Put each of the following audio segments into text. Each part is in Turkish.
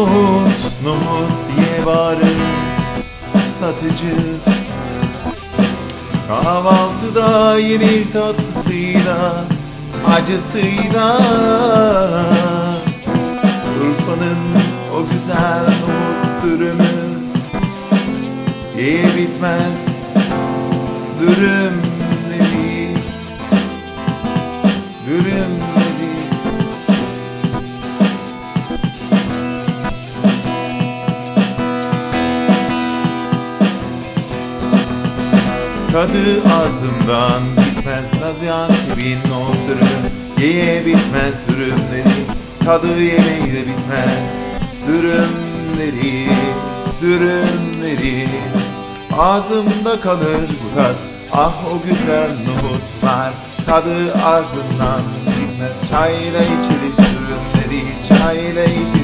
Nohut, nohut diye bağırır satıcı. Kahvaltıda yenir tatlısıyla, acısıyla. Urfa'nın o güzel nohut dürümü. Ye bitmez dürümleri Tadı ağzımdan gitmez Gaziantep'in o dürümü Yeye bitmez dürümleri Tadı yemeyle bitmez. Dürümleri, dürümleri Ağzımda kalır bu tat. Ah o güzel nohutlar Tadı ağzımdan gitmez Çayla içeriz dürümleri Çayla içeriz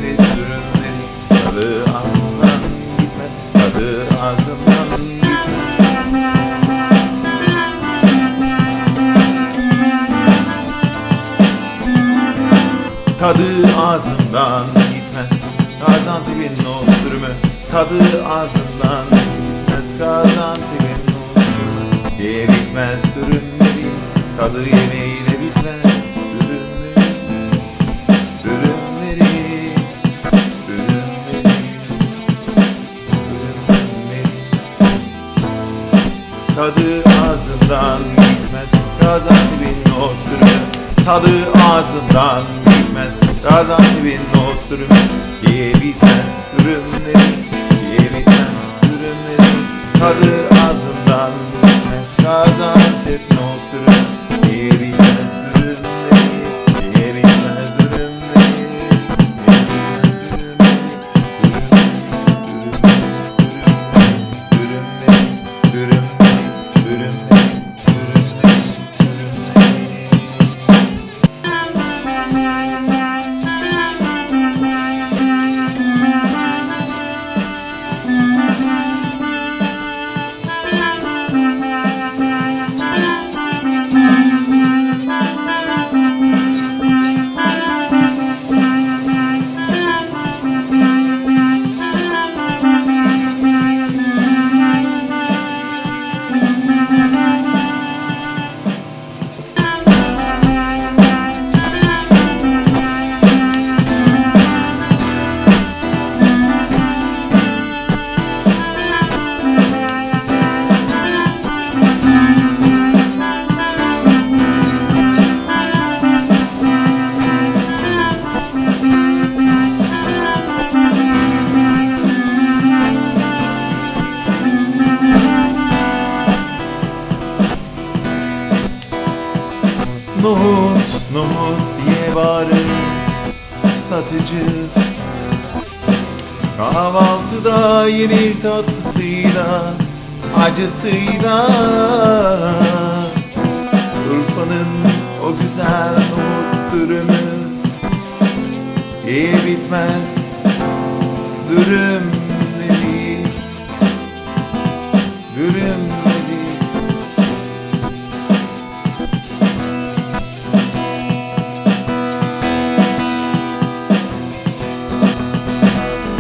ağzımdan gitmez. Gaziantep'in o dürümü Tadı ağzımdan gitmez. Gaziantep'in o dürümü Ye bitmez. Dürümleri Tadı yemeğiyle bitmez. Dürümleri Dürümleri Dürümleri. Tadı ağzımdan gitmez. Gaziantep'in o dürümü Tadı ağzımdan gitmez Gaziantep'in o dürümü Ye bitmez dürümleri Ye bitmez dürümleri Tadı ağzımdan gitmez Gaziantep'in o dürümü satıcı Kahvaltıda yenir tatlısıyla, acısıyla. Urfa'nın o güzel nohut dürümü Ye bitmez dürümleri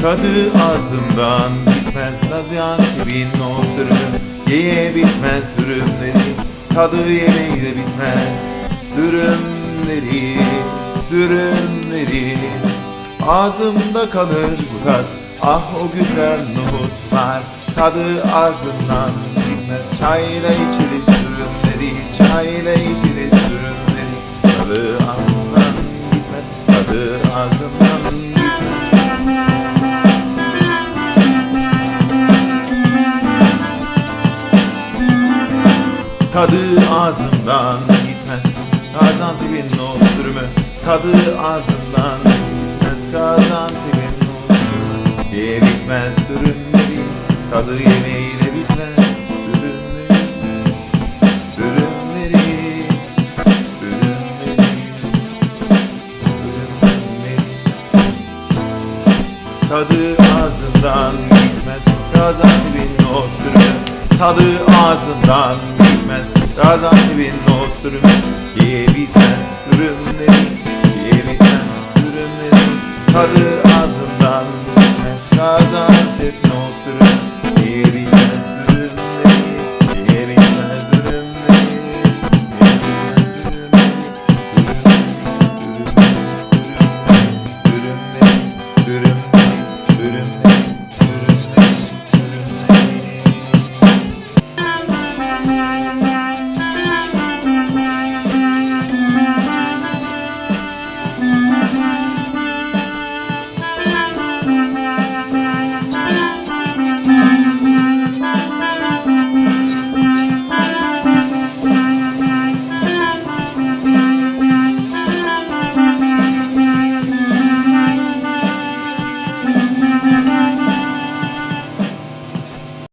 Tadı ağzımdan gitmez Gaziantep'in o dürümü Ye bitmez dürümleri Tadı yemeyle bitmez. Dürümleri, dürümleri Ağzımda kalır bu tat Ah o güzel nohutlar Tadı ağzımdan gitmez Çayla içeriz dürümleri Çayla içeriz Tadı ağzımdan gitmez. Gaziantep'in o dürümü Tadı ağzımdan gitmez. Gaziantep'in o dürümü Ye bitmez. Dürümleri Tadı yemeğiyle bitmez. Dürümleri Dürümleri Dürümleri Tadı ağzımdan gitmez. Gaziantep'in tadı ağzımdan gitmez. Razan gibi not durum diye bitmez dürümleri diye bitmez dürümleri Tadı ağzımdan gitmez. Gaziantep not